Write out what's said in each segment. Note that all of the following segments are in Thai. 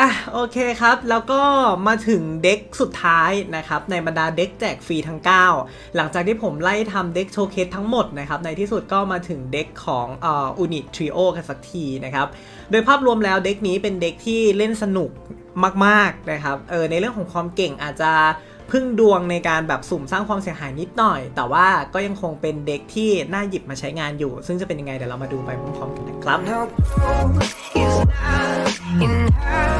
อะโอเคครับ แล้วก็มาถึงเด็กสุดท้ายนะครับ ในบรรดาเด็กแจกฟรีทั้ง 9 หลังจากที่ผมไล่ทำเด็กโชว์เคสทั้งหมดนะครับ ในที่สุดก็มาถึงเด็กของอ่ออุนิทริโอกันสักทีนะครับ โดยภาพรวมแล้วเด็กนี้เป็นเด็กที่เล่นสนุกมากๆนะครับเออในเรื่องของความเก่งอาจจะพึ่งดวงในการแบบสุ่มสร้างความเสียหายนิดหน่อย แต่ว่าก็ยังคงเป็นเด็กที่น่าหยิบมาใช้งานอยู่ ซึ่งจะเป็นยังไงเดี๋ยวเรามาดูไปพร้อมๆกันนะครับ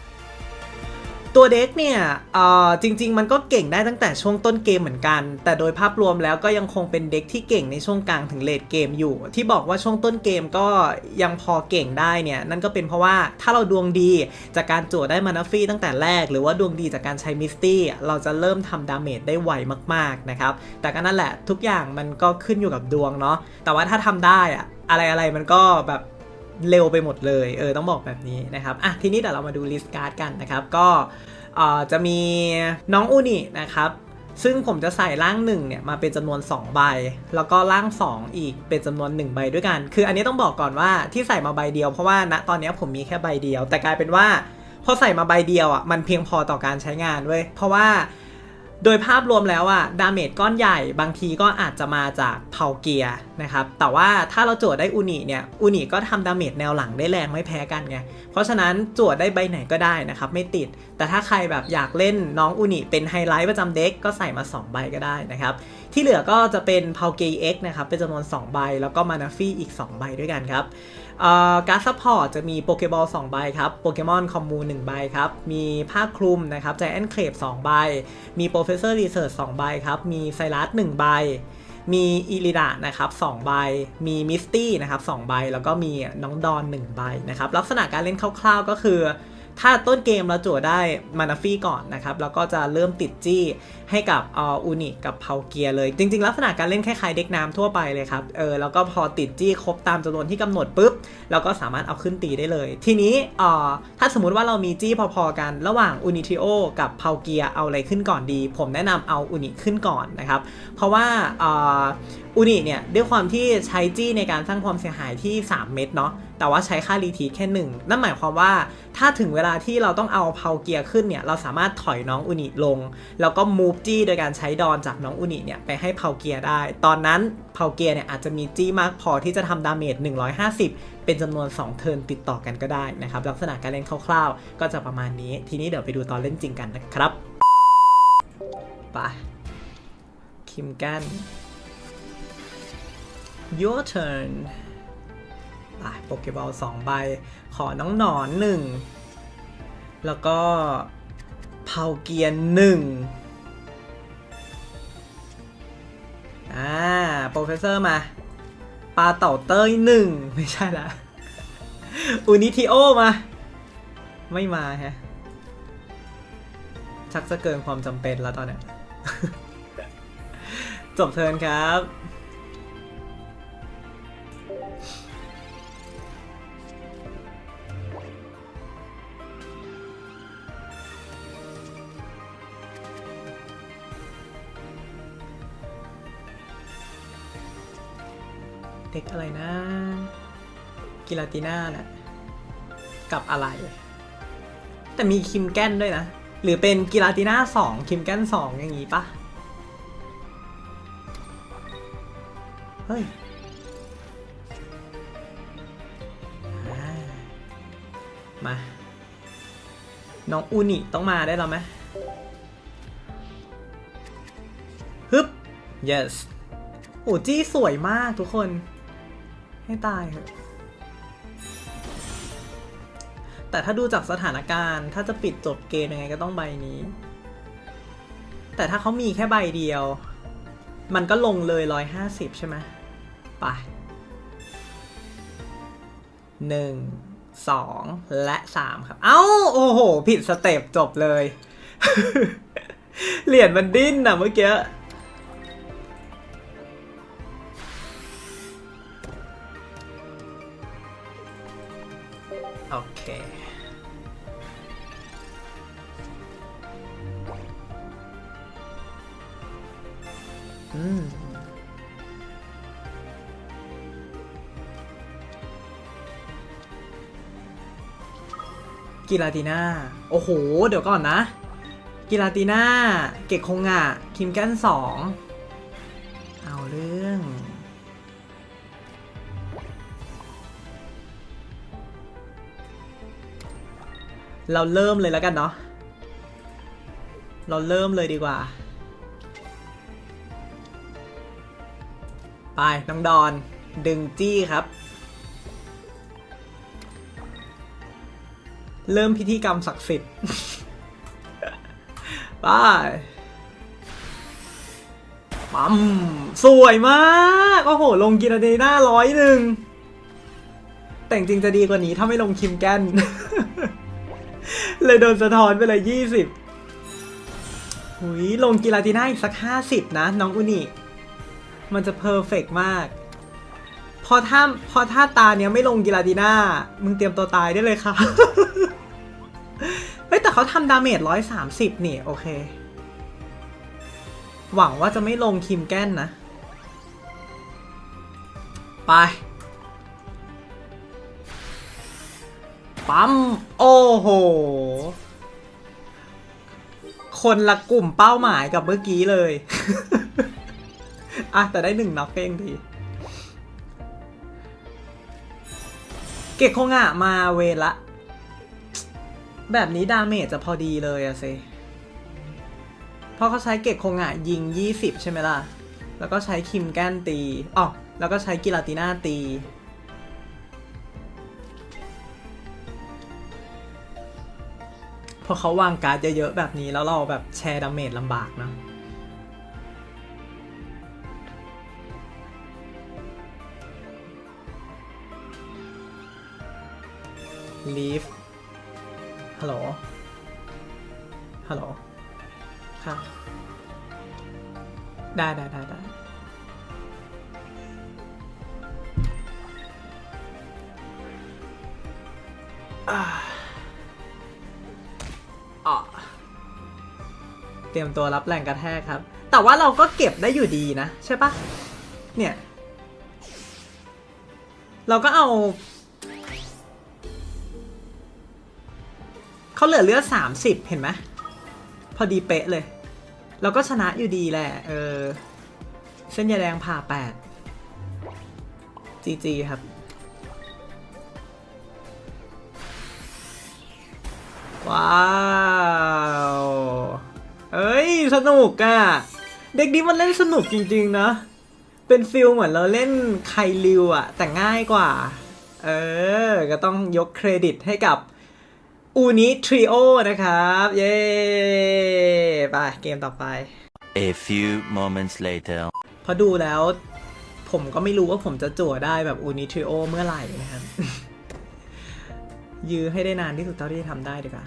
ตัวเด็กเนี่ยอ่อจริง ๆ มันก็เก่งได้ตั้งแต่ช่วงต้นเกมเหมือนกัน แต่โดยภาพรวมแล้วก็ยังคงเป็นเด็กที่เก่งในช่วงกลางถึงเลดเกมอยู่ ที่บอกว่าช่วงต้นเกมก็ยังพอเก่งได้เนี่ยนั่นก็เป็นเพราะว่าถ้าเราดวงดีจากการจั่วได้มานาฟี่ตั้งแต่แรก หรือว่าดวงดีจากการใช้มิสตี้เราจะเริ่มทำดาเมจได้ไวมากๆนะครับแต่ก็นั่นแหละทุกอย่างมันก็ขึ้นอยู่กับดวงเนาะแต่ว่าถ้าทำได้อะอะไรๆมันก็แบบ เร็วไปหมดเลยเออต้องบอกแบบนี้นะครับอะทีนี้เดี๋ยวเรามาดูลิสต์การ์ดกันนะครับก็จะมีน้องอูนินะครับซึ่งผมจะใส่ร่างหนึ่งเนี่ยมาเป็นจำนวน 2 ใบ แล้วก็ร่าง 2 อีกเป็นจำนวน 1 ใบด้วยกัน คืออันนี้ต้องบอกก่อนว่าที่ใส่มาใบเดียวเพราะว่าณตอนนี้ผมมีแค่ใบเดียว แต่กลายเป็นว่าพอใส่มาใบเดียวอะมันเพียงพอต่อการใช้งานเว้ยเพราะว่า โดยภาพรวมแล้วอะดาเมจก้อนใหญ่บางทีก็อาจจะมาจากเผาเกียร์นะครับ แต่ว่าถ้าเราโจทย์ได้อุนิเนี่ยอุนิก็ทำดาเมจแนวหลังได้แรงไม่แพ้กันไง เพราะฉะนั้นโจทย์ได้ใบไหนก็ได้นะครับ ไม่ติด แต่ถ้าใครแบบอยากเล่นน้องอุนิเป็นไฮไลท์ประจำเด็กก็ใส่มา 2 ใบก็ได้นะครับ ที่เหลือก็จะเป็นเผาเกียร์เอ็กนะครับเป็นจำนวน 2 ใบ แล้วก็มานาฟี่อีก 2 ใบด้วยกันครับ การ์ดซัพพอร์ตจะมีโปเกบอล2ใบครับโปเกมอนคอมมูน1ใบครับ มีผ้าคลุมนะครับใจแอนเคลบ2ใบ มีโปรเฟสเซอร์รีเสิร์ช2ใบครับ มีไซรัส1ใบ มีอิริดานะครับ2ใบ มีมิสตี้นะครับ2ใบ แล้วก็มีน้องดอน1ใบนะครับ ลักษณะการเล่นคร่าวๆก็คือ ถ้าต้นเกมเราจั่วได้มานาฟี่ก่อนนะครับ แล้วก็จะเริ่มติดจี้ให้กับออูนิกับเพาเกียเลย จริง ๆ ลักษณะการเล่นคล้ายๆเด็กน้ำทั่วไปเลยครับ เออ แล้วก็พอติดจี้ครบตามจำนวนที่กำหนดปุ๊บ เราก็สามารถเอาขึ้นตีได้เลย ทีนี้เอ่อถ้าสมมุติว่าเรามีจี้พอๆกันระหว่างอูนิทิโอกับเพาเกียเอาอะไรขึ้นก่อนดี ผมแนะนำเอาอูนิขึ้นก่อนนะครับ เพราะว่าอูนิเนี่ยด้วยความที่ใช้จี้ในการสร้างความเสียหายที่ 3 เม็ดเนาะ แต่ว่าใช้ค่ารีทีแค่ 1 นั่นหมายความว่าถ้าถึงเวลาที่เราต้องเอาเพาเกียร์ขึ้นเนี่ยเราสามารถถอยน้องอุนิลง แล้วก็มูฟจี้โดยการใช้ดอนจากน้องอุนิเนี่ยไปให้เพาเกียร์ได้ ตอนนั้นเพาเกียร์เนี่ยอาจจะมีจี้มากพอที่จะทำดาเมจ150 เป็นจำนวน 2 เทิร์นติดต่อกันก็ได้นะครับลักษณะการเล่นคร่าวๆ ก็จะประมาณนี้ ทีนี้เดี๋ยวไปดูตอนเล่นจริงกันนะครับไปคิมกัน your turn ปโปเกบอลสองใบ ขอน้องหนอนหนึ่ง แล้วก็เผาเกียร์หนึ่งอ่าโปรเฟสเซอร์มา ปลาเต่าเต้ยหนึ่งไม่ใช่ละอุนิทิโอมา ไม่มาฮะ ชักจะเกินความจำเป็นแล้วตอนเนี้ยจบเทิร์นครับ เด็กอะไรนะ กิลาติน่าแหละกับอะไร แต่มีคิมแกนด้วยนะ หรือเป็นกิลาติน่าสองคิมแกนสองอย่างงี้ปะเฮ้ยมา น้องอูนิต้องมาได้แล้วไหมฮึบ yes โอ้จี้สวยมากทุกคน ให้ตายเถอะแต่ถ้าดูจากสถานการณ์ ถ้าจะปิดจบเกมยังไงก็ต้องใบนี้ แต่ถ้าเขามีแค่ใบเดียว มันก็ลงเลย 150 ใช่ไหมไปหนึ่งสองและสามครับ เอ้า โอ้โห ผิดสเต็ปจบเลย เหรียญมันดิ้นอะเมื่อกี้ กิลาติน่า โอ้โห เดี๋ยวก่อนนะกิลาติน่า เกกคงอะ คิมแกนสอง เอาเรื่องเราเริ่มเลยแล้วกันเนาะ เราเริ่มเลยดีกว่า ไปน้องดอนดึงจี้ครับ เริ่มพิธีกรรมศักดิ์สิทธิ์ไปปั๊มสวยมากโอ้โห ลงกินาเดน่าร้อยหนึ่ง แต่จริงจะดีกว่านี้ถ้าไม่ลงคิมแกน เลยโดนสะท้อนไปเลยยี่สิบหุยลงกีฬาติน่าอีกสักห้าสิบนะ น้องอุนิ มันจะเพอร์เฟกมาก พอถ้าพอถ้าตาเนี้ยไม่ลงกีฬาติน่า มึงเตรียมตัวตายได้เลยค่ะ เฮ้ย แต่เขาทำดาเมจร้อยสามสิบนี่ โอเค หวังว่าจะไม่ลงคิมแก้นนะ ไปปั๊ม โอ้โห คนละกลุ่มเป้าหมายกับเมื่อกี้เลย อะแต่ได้หนึ่งน็อกก็ยังดีเกกคงอะมาเวละ แบบนี้ดาเมจจะพอดีเลยอะเซเพราะเขาใช้เกกคงอะยิง 20 ใช่ไหมล่ะ แล้วก็ใช้คิมแกนตีอ๋อแล้วก็ใช้กิลาติน่าตีพอเขาวางการ์ดเยอะๆแบบนี้แล้วเราแบบแชร์ดาเมจลำบากเนะ ลีฟฮัลโหล ฮัลโหล ค่ะ ได้ได้ได้ได้อ่าอะเตรียมตัวรับแรงกระแทกครับ แต่ว่าเราก็เก็บได้อยู่ดีนะ ใช่ปะเนี่ย เราก็เอา เขาเหลือเลือดสามสิบเห็นไหมพอดีเป๊ะเลย เราก็ชนะอยู่ดีแหละ เออ เส้นยาแดงผ่าแปดจีจีครับ ว้าว เอ้ย สนุกอะ่ะ เด็กนี้มันเล่นสนุกจริงๆนะ เป็นฟิลเหมือนเราเล่นไคลิวอะแต่ง่ายกว่า เออ ก็ต้องยกเครดิตให้กับ อูนิทริโอนะครับ เย้ ไป เกมต่อไป A few moments later. พอดูแล้ว ผมก็ไม่รู้ว่าผมจะจั่วได้แบบอูนิทริโอเมื่อไหร่นะครับ ยื้อให้ได้นานที่สุดเท่าที่จะทำได้ดีกว่า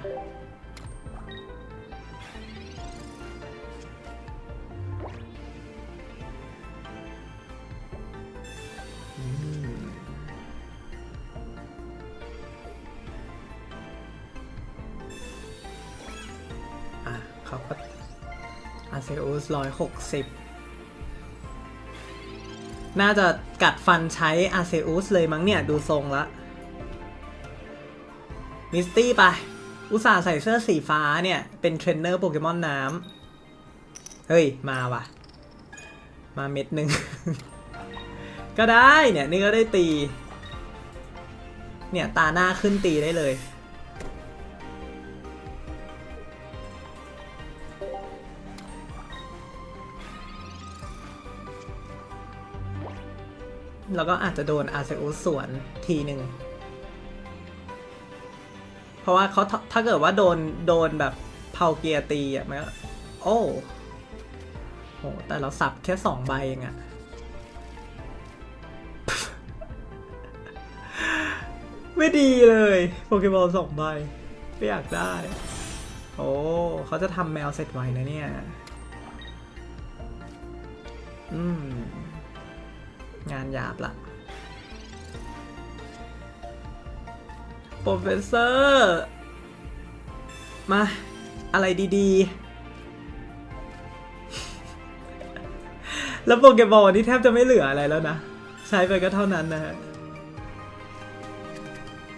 เขาก็อาเซอุสร้อยหกสิบน่าจะกัดฟันใช้อาเซอุสเลยมั้งเนี่ย ดูทรงละมิสตี้ไป อุตส่าห์ใส่เสื้อสีฟ้าเนี่ย เป็นเทรนเนอร์โปเกมอนน้ำเฮ้ย มาว่ะ มาเม็ดหนึ่ง ก็ได้เนี่ย นี่ก็ได้ตี เนี่ย ตาหน้าขึ้นตีได้เลย แล้วก็อาจจะโดนอาเซอุสสวนทีหนึ่ง เพราะว่าเขาถ้าเกิดว่าโดนโดนแบบเผาเกียร์ตีอะมันก็โอ้โหแต่เราสับแค่สองใบเองอะไม่ไม่ดีเลยโปเกมอลสองใบ ไม่อยากได้ โอ้เขาจะทำแมวเสร็จไวนะเนี่ย อืม งานหยาบละโปรเฟสเซอร์มา อะไรดีๆ แล้วโปเกมอลนี่แทบจะไม่เหลืออะไรแล้วนะ ใช้ไปก็เท่านั้นนะฮะ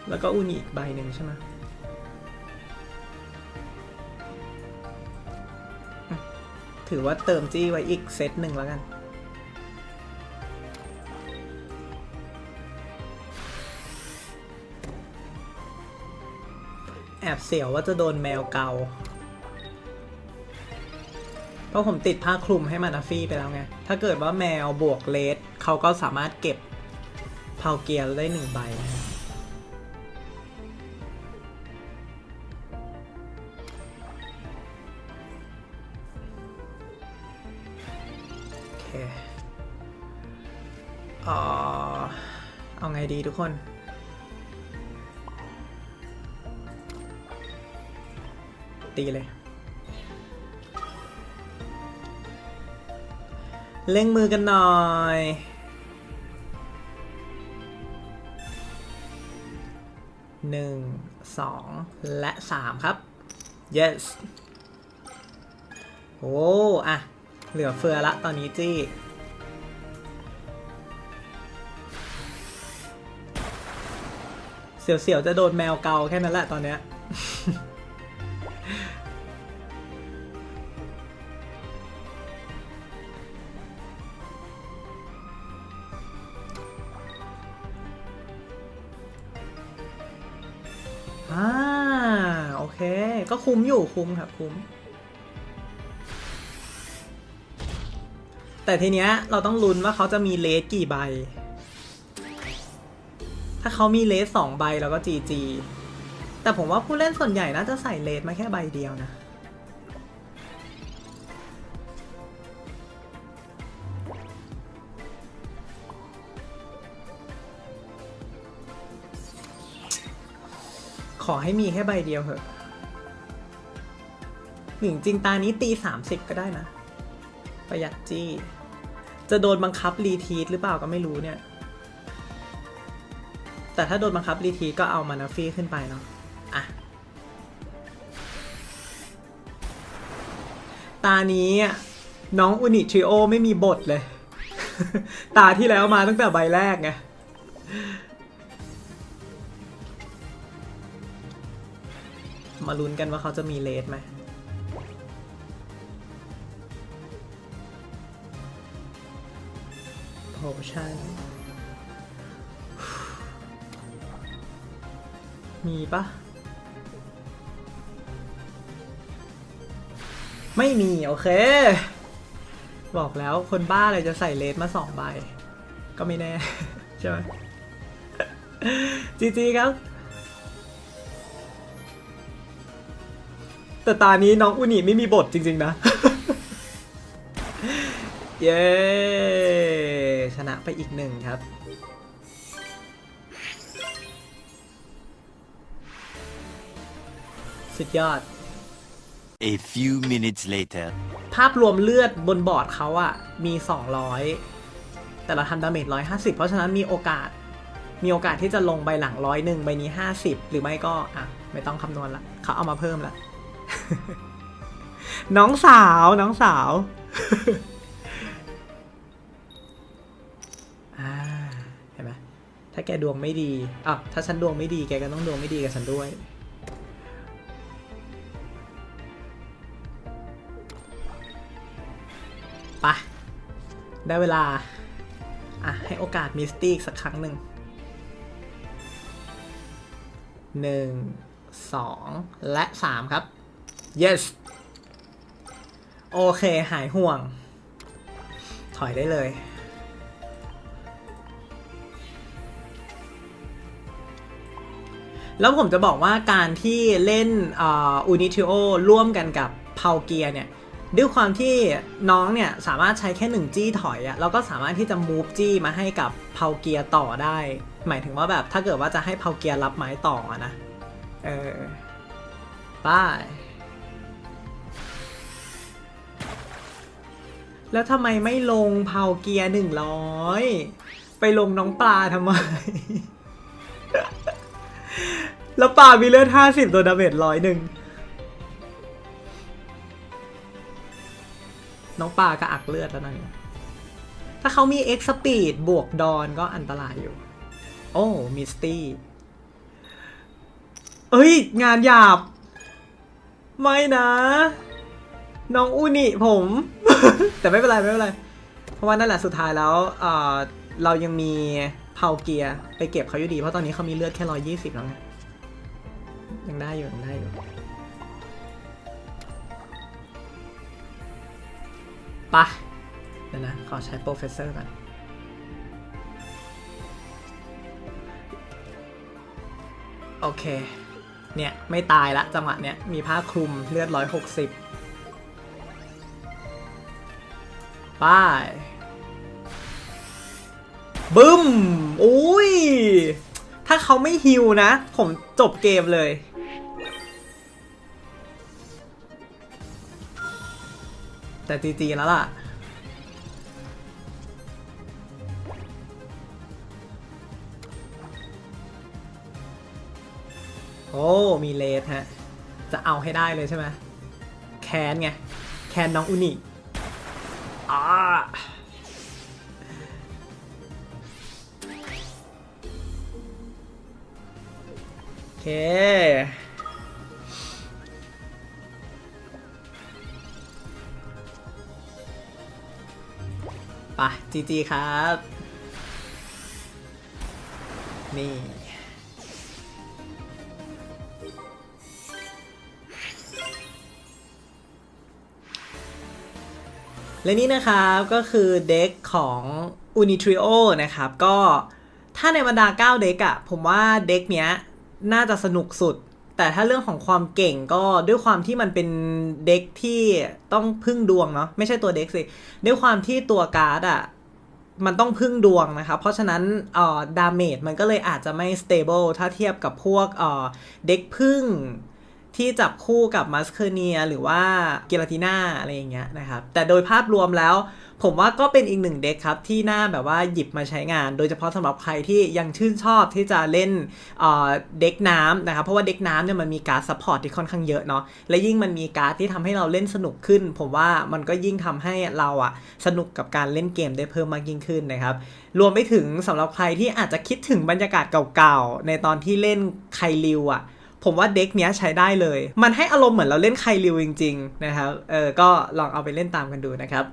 แล้วก็อุนิอีกใบหนึ่งใช่ไหมถือว่าเติมจี้ไว้อีกเซตหนึ่งแล้วกัน แอบเสียวว่าจะโดนแมวเกา เพราะผมติดผ้าคลุมให้มานาฟี่ไปแล้วไง ถ้าเกิดว่าแมวบวกเลสเขาก็สามารถเก็บเพาเกียร์ได้หนึ่งใบนะฮะโอเออเอาไงดีทุกคน ตีเลย เล่งมือกันหน่อย หนึ่ง สอง และสามครับ yes โอ้อะเหลือเฟือละตอนนี้จี้เสียวๆจะโดนแมวเกาแค่นั้นแหละตอนเนี้ย อ่าโอเค ก็คุ้มอยู่คุ้มครับคุ้ม แต่ทีเนี้ยเราต้องลุ้นว่าเขาจะมีเลสกี่ใบ ถ้าเขามีเลสสองใบเราก็จีจีแต่ผมว่าผู้เล่นส่วนใหญ่น่าจะใส่เลสมาแค่ใบเดียวนะ ขอให้มีแค่ใบเดียวเหอะหนึ่งจริงตานี้ตี30ก็ได้นะ ประหยัดจี้ จะโดนบังคับรีทีทหรือเปล่าก็ไม่รู้เนี่ย แต่ถ้าโดนบังคับรีทีทก็เอามานาฟี่ขึ้นไปเนาะอะ ตานี้น้องอุนิทริโอไม่มีบทเลย ตาที่แล้วมาตั้งแต่ใบแรกไง มาลุ้นกันว่าเขาจะมีเลสไหมโพชั่นมีปะไม่มี โอเค บอกแล้วคนบ้าอะไรจะใส่เลสมาสองใบ ก็ไม่แน่ ใช่ไหมจีจีครับ แต่ตานี้น้องอุนิไม่มีบทจริง ๆ นะ เย้ ชนะไปอีกหนึ่งครับ สุดยอด A few minutes later. ภาพรวมเลือดบนบอร์ดเขาอะมี 200 แต่เราทำดาเมจ150 เพราะฉะนั้นมีโอกาสมีโอกาสที่จะลงใบหลังร้อยหนึ่งใบนี้ 50 หรือไม่ก็อะไม่ต้องคำนวณละเขาเอามาเพิ่มละ น้องสาวน้องสาวเห็นไหมถ้าแกดวงไม่ดีอะถ้าฉันดวงไม่ดีแกก็ต้องดวงไม่ดีกับฉันด้วยไปะ ได้เวลา อะ ให้โอกาสมิสตี้อีกสักครั้งหนึ่ง หนึ่ง สอง และสามครับ yes โอเค หายห่วง ถอยได้เลย แล้วผมจะบอกว่าการที่เล่นอูนิทิโอร่วมกันกับเพาเกียเนี่ย ด้วยความที่น้องเนี่ย สามารถใช้แค่หนึ่งจี้ถอยอะแล้วก็สามารถที่จะมูฟจี้มาให้กับเพาเกียต่อได้ หมายถึงว่าแบบถ้าเกิดว่าจะให้เผาเกียรับไม้ต่ออะนะ เออป้าย แล้วทำไมไม่ลงเผาเกียร์หนึ่งร้อยไปลงน้องปลาทำไม แล้วปลามีเลือดห้าสิบตัวดาเมจร้อยหนึ่งน้องปลาก็อักเลือดแล้วนั่นถ้าเขามีเอ็กซ์สปีดบวกดอนก็อันตรายอยู่ โอ้มิสตี้เอ้ย งานหยาบ ไม่นะ น้องอูนิผม แต่ไม่เป็นไรไม่เป็นไร เพราะว่านั่นแหละสุดท้ายแล้วเอ่อเรายังมีเผาเกียร์ไปเก็บเขาอยู่ดี เพราะตอนนี้เขามีเลือดแค่ร้อยยี่สิบแล้วไงยังได้อยู่ยังได้อยู่ปะเดี๋ยวนะ ขอใช้โปรเฟสเซอร์ก่อนโอเค เนี่ย ไม่ตายละจังหวะเนี้ยมีผ้าคลุมเลือดร้อยหกสิบ ป้ายบึ้มอุ้ย ถ้าเขาไม่ฮิวนะ ผมจบเกมเลย แต่จีจีแล้วล่ะโอ้ มีเลสฮะ จะเอาให้ได้เลยใช่ไหม แคนไง แคนน้องอุนิ อ่าโอเคไปจีจีครับ นี่ และนี่นะครับก็คือเด็กของ Unitrio นะครับ ก็ถ้าในบรรดา 9 เด็กอะผมว่าเด็กเนี้ยน่าจะสนุกสุด แต่ถ้าเรื่องของความเก่งก็ด้วยความที่มันเป็นเด็กที่ต้องพึ่งดวงเนาะไม่ใช่ตัวเด็กสิ ด้วยความที่ตัวการ์ดอะมันต้องพึ่งดวงนะครับ เพราะฉะนั้นเอ่อดาเมจมันก็เลยอาจจะไม่ stable ถ้าเทียบกับพวกเอ่อเด็กพึ่ง ที่จับคู่กับมัสเคเนียหรือว่าเกลาติน่าอะไรอย่างเงี้ยนะครับ แต่โดยภาพรวมแล้ว ผมว่าก็เป็นอีกหนึ่งเด็กครับ ที่น่าแบบว่าหยิบมาใช้งาน โดยเฉพาะสำหรับใครที่ยังชื่นชอบที่จะเล่นเด็กน้ำนะครับ เพราะว่าเด็กน้ำเนี่ยมันมีการ์ดซัพพอร์ตที่ค่อนข้างเยอะเนาะและยิ่งมันมีการ์ดที่ทำให้เราเล่นสนุกขึ้น ผมว่ามันก็ยิ่งทำให้เราอะสนุกกับการเล่นเกมได้เพิ่มมากยิ่งขึ้นนะครับรวมไปถึงสำหรับใครที่อาจจะคิดถึงบรรยากาศเก่าๆในตอนที่เล่นไคลิวอะ ผมว่าเด็กเนี้ยใช้ได้เลย มันให้อารมณ์เหมือนเราเล่นไคลิวจริง ๆ นะครับ เออ ก็ลองเอาไปเล่นตามกันดูนะครับ